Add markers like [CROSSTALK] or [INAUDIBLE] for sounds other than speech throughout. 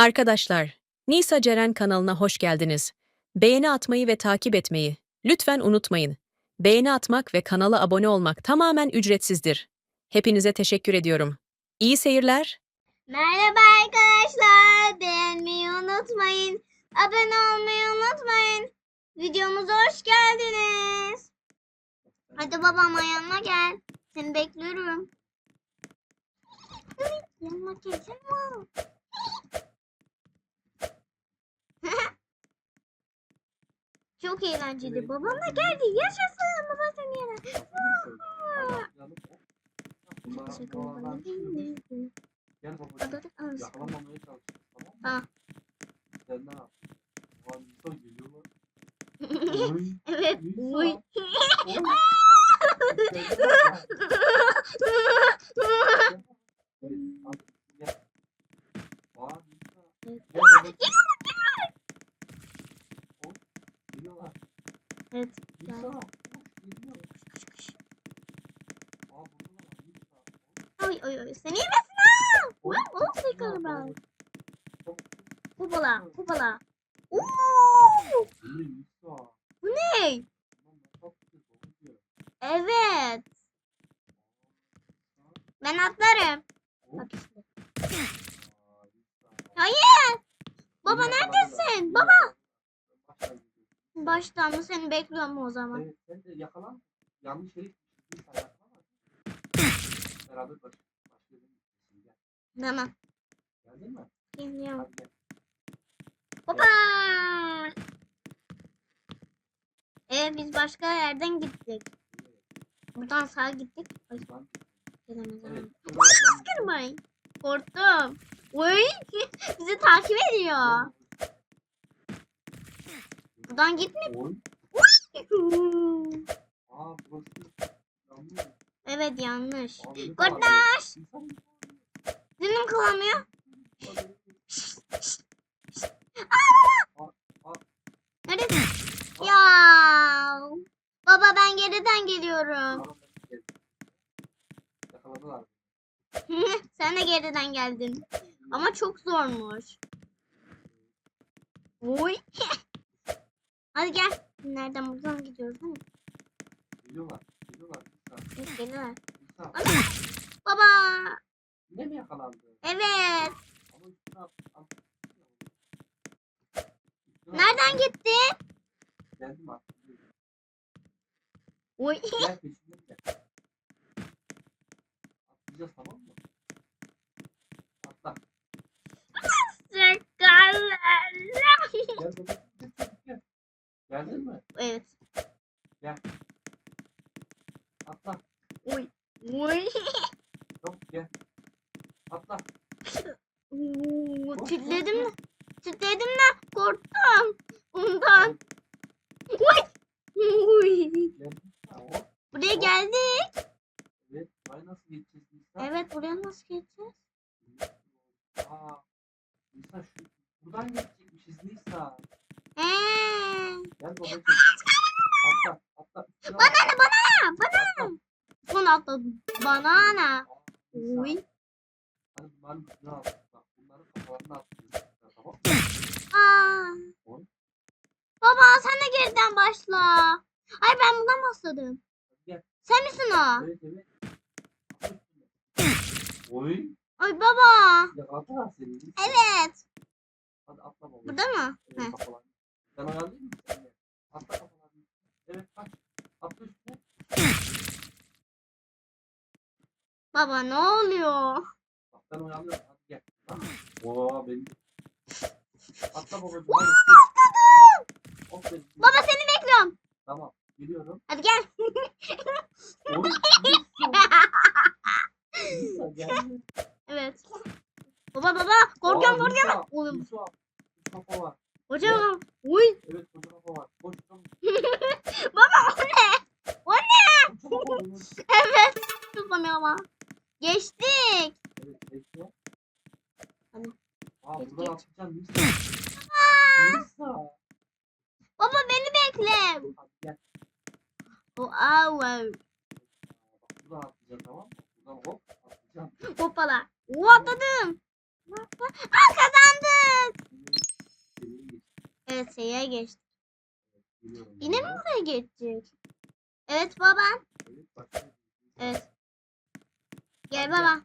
Arkadaşlar, Nisa Ceren kanalına hoş geldiniz. Beğeni atmayı ve takip etmeyi lütfen unutmayın. Beğeni atmak ve kanala abone olmak tamamen ücretsizdir. Hepinize teşekkür ediyorum. İyi seyirler. Merhaba arkadaşlar. Beğenmeyi unutmayın. Abone olmayı unutmayın. Videomuza hoş geldiniz. Hadi babam yanıma gel. Seni bekliyorum. yanıma gelsene. [LAUGHS] Çok eğlenceli. Babam da geldi. Yaşasın. Baba seni yere. Gel [LAUGHS] [LAUGHS] babacığım. Adadık anasını. Yakalanmamaya çalışıyoruz tamam mı? Ha. Sen ne yap? Ulan Nisa geliyor mu? Oy. Evet. Nisa. Uy. Oy. Sen ne yap- Evet, hadi gel. Aa, Nisa. Gel babacığım. Oy, geliyorlar. Evet. Nisa. Gel. Oy, geliyor. Aa, buradalar. Nisa. Oy oy oy. Seni yemesin ha. Oy. Wow, oh, Nisa, sıkıldı ben. babacığım. Çabuk. Kupala, kupala. Oo! İyi, Nisa. Bu ne? Lan ne yapıyorsun babacığım? Evet. Ben atlarım. Hayır. Baba neredesin? Baba. Baştan mı seni bekliyorum o zaman. Evet, sen de yakalan. Yanlış herif. Tamam. Geldin mi? Geliyorum. Hoppa. Evet biz başka yerden gittik. Buradan sağa gittik. Ay Lan, gelemedim. Kırmayın. Korktum. Oy. [LAUGHS] Bizi takip ediyor. Buradan gitme. Evet yanlış. İnsan- Dilim kılamıyor. Neredesin? Ya. Baba ben geriden geliyorum. Yakaladılar. [LAUGHS] Sen de geriden geldin. Ama çok zormuş. Oy. [LAUGHS] Hadi gel. Nereden buradan gidiyoruz değil mi? Geliyorlar. Geliyorlar. Geliyorlar. Baba. Yine mi yakalandı? Evet. Nereden gitti? Geldim artık. Oy. Gel peşimden gel. Atlayacağız tamam mı? Atla. Şakalar. Gel babacığım. Gel, gel, gel. Geldin mi? Evet. Atla. Oy. Oy. [LAUGHS] Gel. Atla. Oo, Titredim de. Titredim de korktum. Ondan. Oy. Oy. Geldin. Buraya geldik. Evet. Buraya nasıl geçeceğiz Nisa? Evet buraya nasıl geçeceğiz? Aa. Nisa şu. Buradan geçecekmişiz Nisa. Eee. Gel babacığım. Atla. Atla. Üstüne Bana atla. ne bana bana. Atla. Bunu atladım. Banana. Oy. Hadi bunların üstüne at. Bak bunların kafalarına atlıyoruz. Tamam mı? Aa. Oy. Baba sen de geriden başla. Ay ben buradan başladım. Sen misin o? Evet evet. Atla. Oy. Ay baba. Yakaladılar seni. Nisa. Evet. Hadi atla babacığım. Burada mı? Evet ayarlayayım mı sen de? Atla kafalarını. Evet kaç. Atla üstüne. Baba ne oluyor? Bak ben oyalıyorum. Hadi gel. Oo benim. Atla babacığım. Hadi. atladım. Aferin. Baba seni bekliyorum. Tamam. Geliyorum. Hadi gel. Nisa. [LAUGHS] Evet. Baba baba korkuyorum Aa, korkuyorum. Nisa, Oğlum kafa var. hocam. Uy. Evet kafa var. Koş. [LAUGHS] Baba o ne? O ne? Kafa var. Evet. Tutlamıyor ama. Geçtik. Evet bekle. Hadi. Aa Geç, buradan geç. atlayacaksın Nisa. Nisa. Baba beni bekle. Hadi gel. O au. Bak buradan atlayacaksın tamam mı? Buradan hop atlayacaksın. Hoppala. Oo atladım. Aa kazandım. Evet S'ye geçtik. Yine mi buraya geçecek? Evet baba. Evet. Gel baba.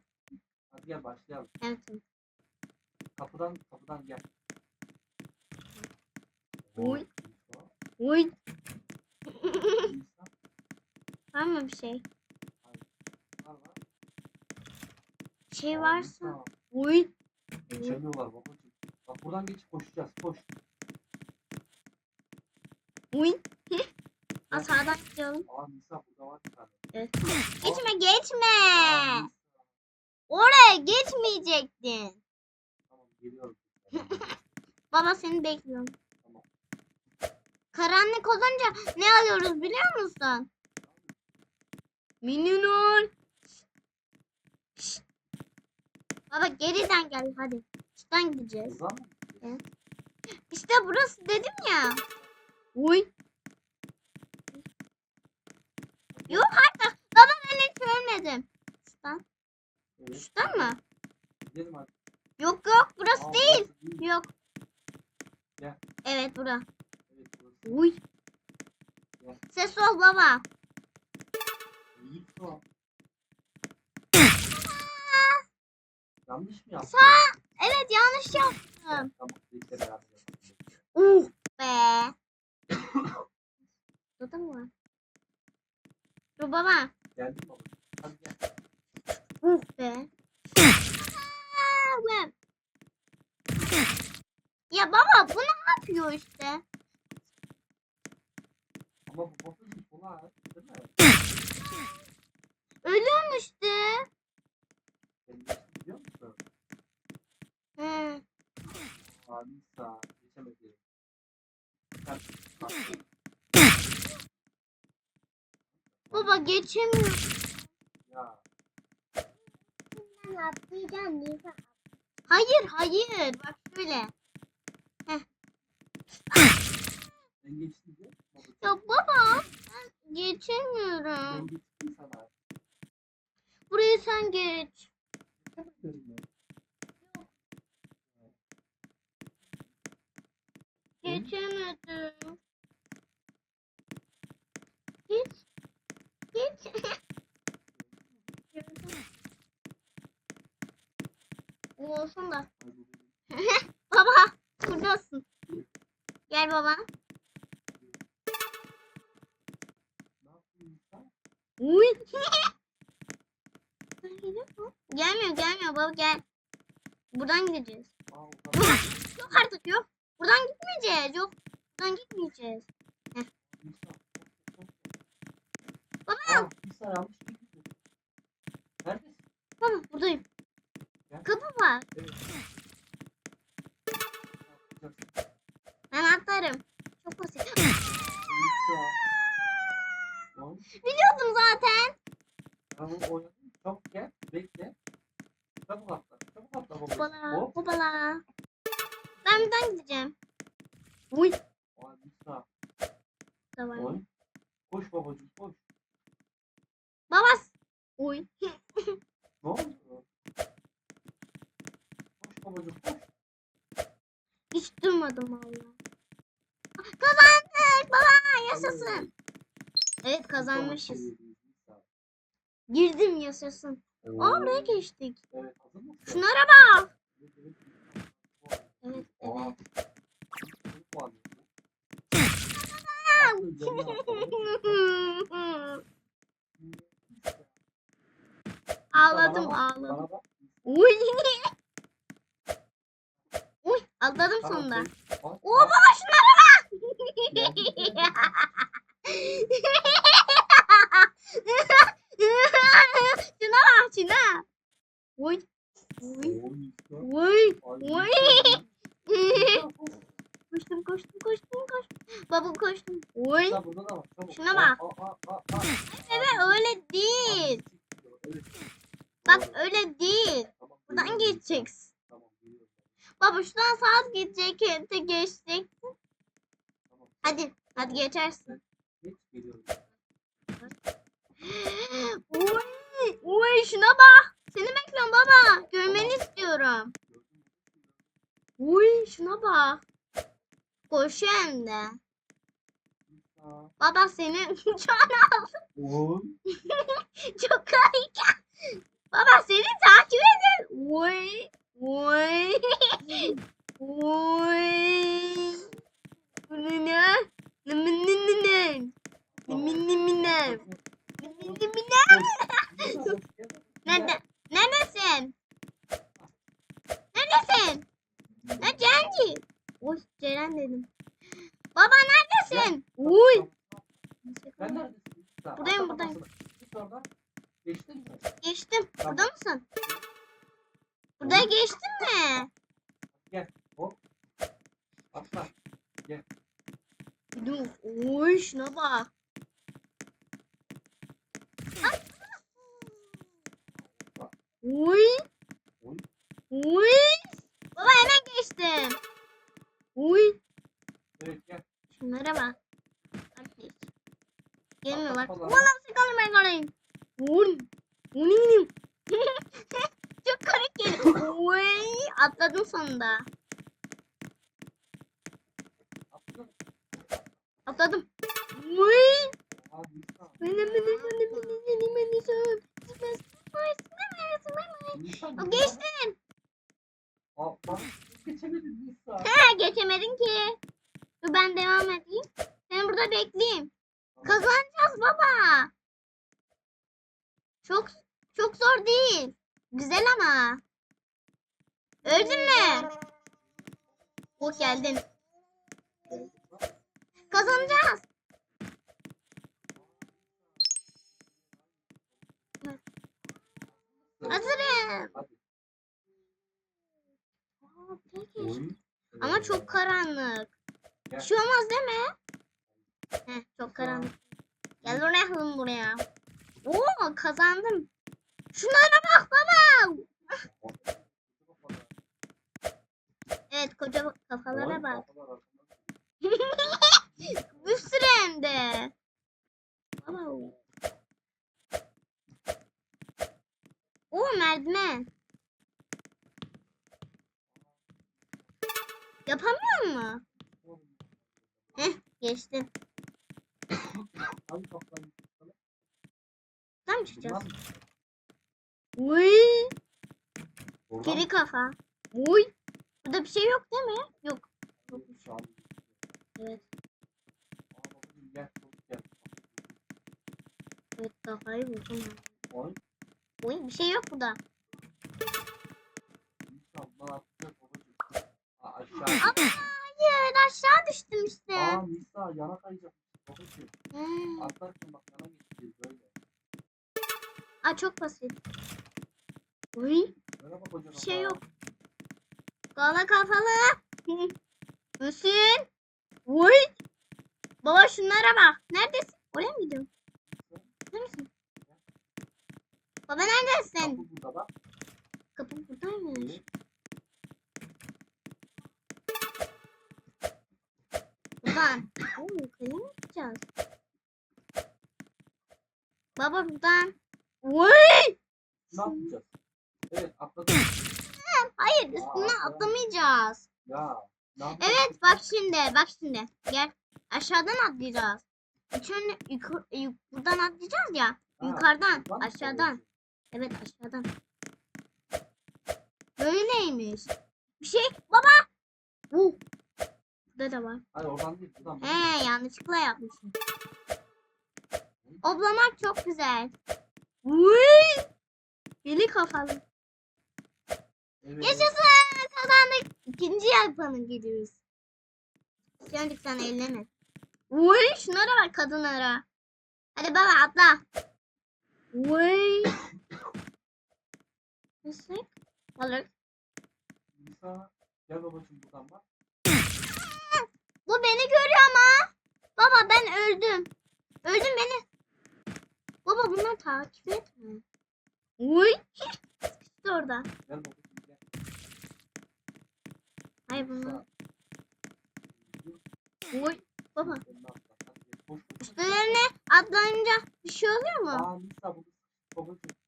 Hadi gel başlayalım. Evet. Kapıdan kapıdan gel. Nisa, Uy. Var mı bir şey? şey varsa. Uy. Geçemiyorlar babacığım. Bak buradan geçip koşacağız. Koş. Uy. Aa, [LAUGHS] sağdan gidiyorum. Aa Nisa burada var bir tane. Evet. Geçme geçme. Aa, Nisa. Oraya geçmeyecektin. Tamam geliyorum. [LAUGHS] Baba seni bekliyorum. Tamam. Karanlık olunca ne alıyoruz biliyor musun? Şşt. Baba geriden gel hadi. Şuradan gideceğiz. Buradan mı? Evet. İşte burası dedim ya. Uy. Yok artık. Baba ben hiç ölmedim. Şuradan. Evet. Şuradan mı? Gidelim hadi. Yok yok burası Aa, değil. burası değil. Yok. Gel. Evet bura. Evet burası. Uy. Gel. Ses ol baba. An. Yanlış mı yaptın? Sağ. Evet yanlış yaptım. Tamam. Bekle beraber yapalım. Uh be. Burada mı var? Dur baba. Geldin baba. Hadi gel. Uh be. Aa. Ya baba bu ne yapıyor işte? Ama bu kolay. Değil mi? Ölüyorum işte. Sen geçtin biliyor musun? Hı. Geçemedi. Baba geçemiyorum. Ya. Hayır hayır. Bak şöyle. Sen geçtin diye. Babacığım. Ya baba ben Ben geçemiyorum. Buraya sen geç. Geçemedim. Geç. Geç. [LAUGHS] Olsun da. [LAUGHS] Baba buradasın. Gel baba. Uy. gelmiyor gelmiyor baba gel. Buradan gideceğiz. Yok artık yok. Buradan gitmeyeceğiz. Yok. Buradan gitmeyeceğiz. Nisa. Baba. Neredesin? Baba buradayım. Gel. Kapı var. Evet. Ben atlarım. Çok basit. [LAUGHS] Nisa. Lan, Biliyordum zaten. Tamam oynadın. Çabuk gel. Bekle. Çabuk atla. Çabuk atla babacığım. Hopala. Hop. Hopala. Ben buradan gideceğim. Uy. Aa Nisa. Da var. Oy. Koş babacığım koş. Babas. Uy. [LAUGHS] Ne oldu? Koş babacığım koş. Hiç durmadım valla. Kazandık baba yaşasın. Evet kazanmışız. Girdim yaşasın. Aa buraya geçtik. Evet? Şunlara bak. Evet, evet. Evet evet. [LAUGHS] ağladım ağladım. Uy. Uy atladım sonunda. Oo baba şunlara bak. [LAUGHS] şuna bak şuna. Uy. Uy. Oo, Nisa. Uy. Ay, Uy. Nisa. koştum koştum koştum koştum. Baba koştum. Uy. Nisa, burada da var, çabuk. Şuna Aa, bak. aa, aa, aa, aa. Evet öyle değil. Evet. Bak Doğru. öyle değil. Tamam, Buradan geliyorum, Nisa. geçeceksin. Tamam, geliyorum. Baba şuradan saat gidecek. de geçecek. Tamam. Hadi. Hadi geçersin. Geç, geliyorum. Uy. Uy şuna bak. Seni bekliyorum baba. Görmeni istiyorum. Uy şuna bak. Koşuyor hem de. Baba senin şu an aldı. Çok harika. Baba seni takip edin. Oy. Oy. Oy. Bu? Ne ne ne ne ne? Ne ne ne ne ne? Ne ne ne ne? Nerede? Neredesin? Neredesin? Ne Cenci? Oy Ceren dedim. Baba neredesin? Uy. Sen neredesin? Buradayım, buradayım. Git oradan. Geçtin mi? Geçtim. Tamam. Burada mısın? Burada geçtin mi? Gel. Hop. Atla. Dur. Oy şuna bak. Uy. Oy. Uy. Baba hemen geçtim. Uy. Evet gel. Şunlara bak. Geç. Gelmiyorlar. Valla sıkalım ben kalayım. Uy. Uy. [LAUGHS] Çok garip geliyor. Uy. Atladım sonunda. Atla. Atladım. Uy. Aa, Nisa. Benim benim benim benim benim benim Nisa, O Nisa. geçtin. Aa, bak, Geçemedin Nisa. Ha geçemedin ki. Dur ben devam edeyim. Seni burada bekleyeyim. Kazanacağız baba. Çok çok zor değil. Güzel ama. Öldün mü? Hoş geldin. Kazanacağız. Hazırım. Aa, peki. Oy. Ama çok karanlık. Bir şey olmaz değil mi? Heh, çok karanlık. Gel oraya hılım buraya. Oo kazandım. Şunlara bak baba. Evet koca kafalara bak. [LAUGHS] Bir sürü hem de. Baba. Merdiven. Yapamıyor mu? Heh geçtim. Mı çıkacağız? Buradan- Uy. buradan- Geri kafa. Uy. Burada bir şey yok değil mi? Yok. Evet. Evet kafayı buldum. Oy. Uy bir şey yok burada. Aa, hayır aşağı düştüm işte. Aa Nisa yana kayacak. Babacığım Hmm. atlarken bak yana geçeceğiz böyle. Aa çok basit. Uy bir şey yok. Kala kafalı. [LAUGHS] Müsün. Uy. Baba şunlara bak. Neredesin? Oraya mı gidiyorsun? Neredesin? Baba neredesin? Kapı burada bak. Kapı buradaymış. Evet. Buradan. Oo yukarı mı gideceğiz? Baba buradan. Uy. Ne yapacağız? Evet atladık. [LAUGHS] Hayır üstüne Aa, atlamayacağız. Ya. Ne yapacağız? Evet bak şimdi bak şimdi. Gel aşağıdan atlayacağız. Üçünü yukarı, yuk- buradan atlayacağız ya. Ha, yukarıdan aşağıdan. Evet aşağıdan. Böyleymiş. Bir şey baba. Uh. Burada da var. Hayır oradan değil buradan. He yanlışlıkla yapmışım. Oblamak çok güzel. Uy. Deli kafalı. Evet. Yaşasın kazandık. İkinci yapalım gidiyoruz. Şimdi sen elleme. Uy şunlara bak kadınlara. Hadi baba atla. Uy. Nasıl? Olur. Nisa gel babacığım buradan bak. Bu beni görüyor ama. Baba ben öldüm. Öldüm beni. Baba bunlar takip etme. Uy. Sıkıştı orada. Gel babacığım gel. Hayır. Nisa. Uy. Baba. Üstlerine atlayınca bir şey oluyor mu? Aa Nisa bu. Babacığım.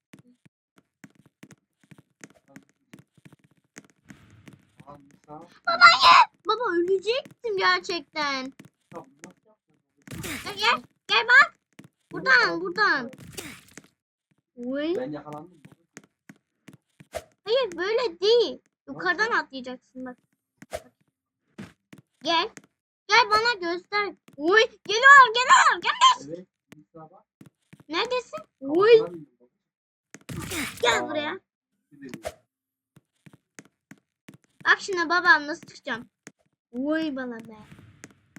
Aa Nisa. Baba ölecektim gerçekten. Gel gel. Gel bak. Buradan buradan. Uy. Ben yakalandım. Hayır böyle değil. Yukarıdan atlayacaksın bak. Gel. Gel bana göster. Uy. Geliyor geliyor. Gel. Evet. Neredesin? Uy. Gel buraya. Bak şimdi babam nasıl çıkacağım. Uy bana be.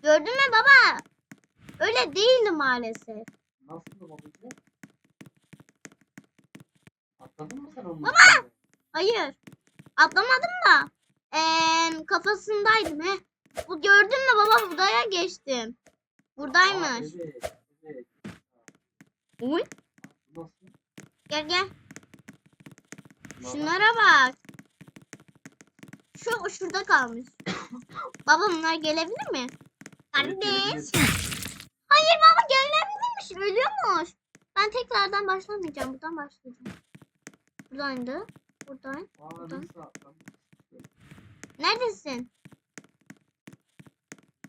Gördün mü baba? Öyle değildi maalesef. Nasıl babacığım? Atladın mı sen onun Baba! Hayır. Atlamadım da. Eee kafasındaydım he. Bu gördün mü baba buraya geçtim. Buradaymış. Evet. Evet. Uy. Gel gel. Şunlara bak. Şu şurada kalmış. [COUGHS] baba bunlar gelebilir mi? Kardeş. Hayır baba gelebilirmiş. Ölüyormuş. Ben tekrardan başlamayacağım. Buradan başlayacağım. Buradaydı. Buradan. Buradan. Neredesin?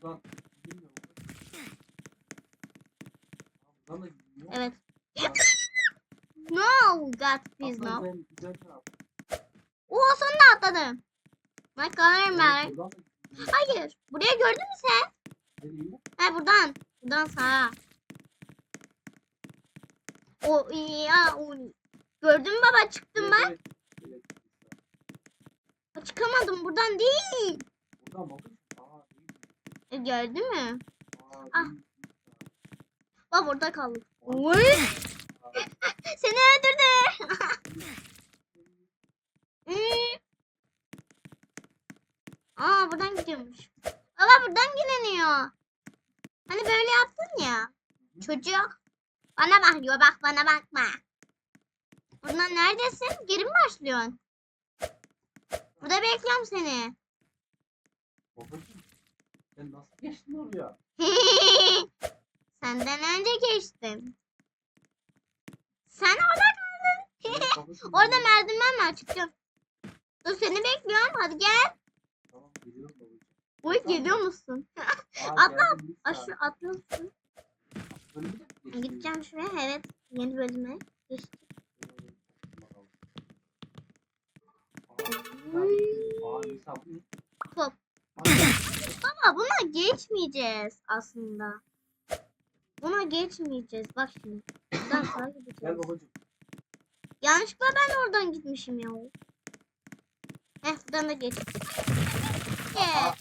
Buradan. Evet. [LAUGHS] No, God please no. Oo sonunda atladım. Da gidiyor. Hayır. Buraya gördün mü sen? He buradan. Buradan sağa. O ya o. Gördün mü baba çıktım ben. Çıkamadım buradan değil. E, gördün mü? Aa, Ah. Bak. Aa, Oy. [LAUGHS] Seni öldürdü. Hmm. [LAUGHS] Aa buradan gidiyormuş. Baba buradan gideniyor. Hani böyle yaptın ya. Çocuk. Bana bakıyor bak bana bakma. Buradan neredesin? Geri mi başlıyorsun? Burada bekliyorum seni. Babacım, sen nasıl geçtin oraya? [LAUGHS] Senden önce geçtim. Sen orada kaldın. [LAUGHS] Orada merdiven var çıkacağım. Dur seni bekliyorum hadi gel. Tamam, geliyorum babacım. Uy geliyor musun? [LAUGHS] Atla. Aşağı mi geçtin? Gideceğim şuraya evet. Yeni bölüme geçtim. Top. Ama buna geçmeyeceğiz aslında. Buna geçmeyeceğiz. Bak şimdi. Buradan sağa [LAUGHS] Gel gideceğiz. babacım. Yanlışlıkla ben oradan gitmişim ya. Heh buradan da geç. Nisa.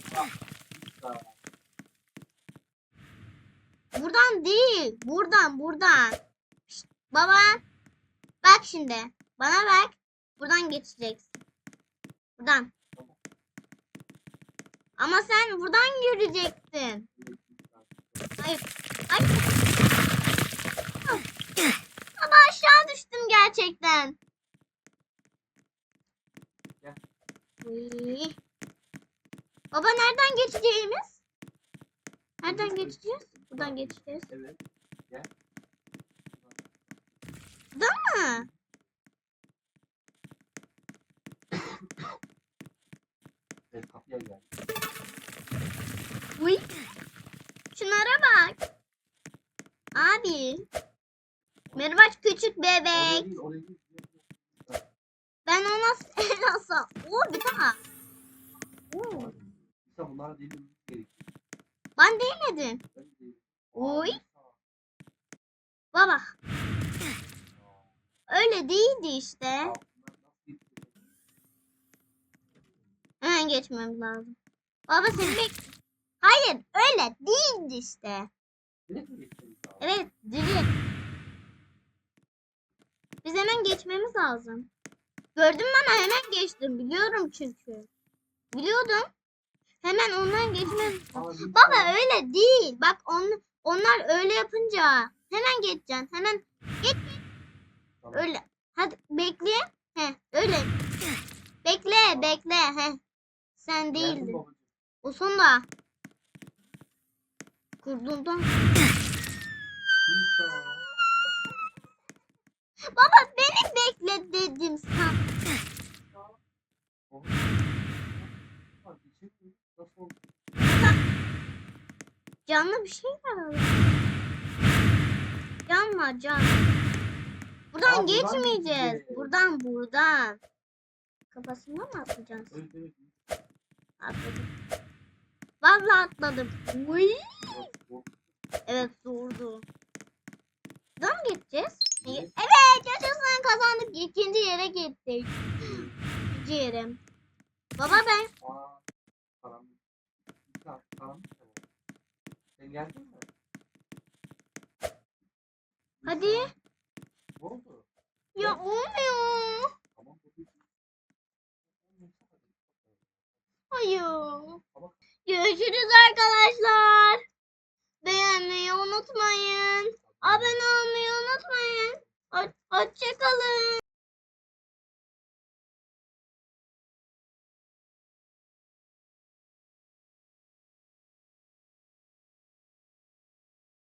buradan değil. Buradan buradan. Şşt, baba. Bak şimdi. Bana bak. Buradan geçeceksin. Buradan. Ama sen buradan Nisa. Hayır. Hayır. Baba aşağı düştüm gerçekten. Gel. Baba nereden geçeceğimiz? Nereden geçeceğiz? Buradan geçeceğiz. Evet. Gel. [COUGHS] Evet, kapıya gel. Uy. Şunlara bak. Abi. Merhaba küçük bebek. oraya. Ben ona [LAUGHS] nasıl? Oo bir daha. Oo. Bunlara değmemiz gerekiyor. Ben değmedim. Ben değilim. Oy. Baba öyle değildi işte. Hemen geçmemiz lazım. Baba seni bek... Hayır öyle değildi işte. Evet direkt. Biz hemen geçmemiz lazım. Gördün mü ama hemen geçtim. Biliyorum çünkü. Biliyordum. Hemen ondan. Nisa. Baba öyle değil. Bak on, onlar öyle yapınca hemen geçeceksin. Hemen Tamam. öyle. Hadi bekle. He öyle. Bekle bekle. He. Sen değildin. O sonda. Kurduğundan. Nisa. Baba beni bekle dedim sana. Canlı bir şey var orada. Can. Buradan Aa, geçmeyeceğiz. Buradan buradan. Kafasına mı? Evet evet. Atladım. Vallahi atladım. Uy. Evet zordu. Buradan mı geçeceğiz? Evet. Evet yaşasın kazandık. İkinci yere gittik. İkinci yere. Baba ben Aa, karanlık. Bir saat. Sen geldin mi? Hadi. Ne oldu? ya olmuyor. Tamam. Hayır. Görüşürüz arkadaşlar. Beğenmeyi unutmayın. Abone olmayı unutmayın. Ho- Hoşçakalın.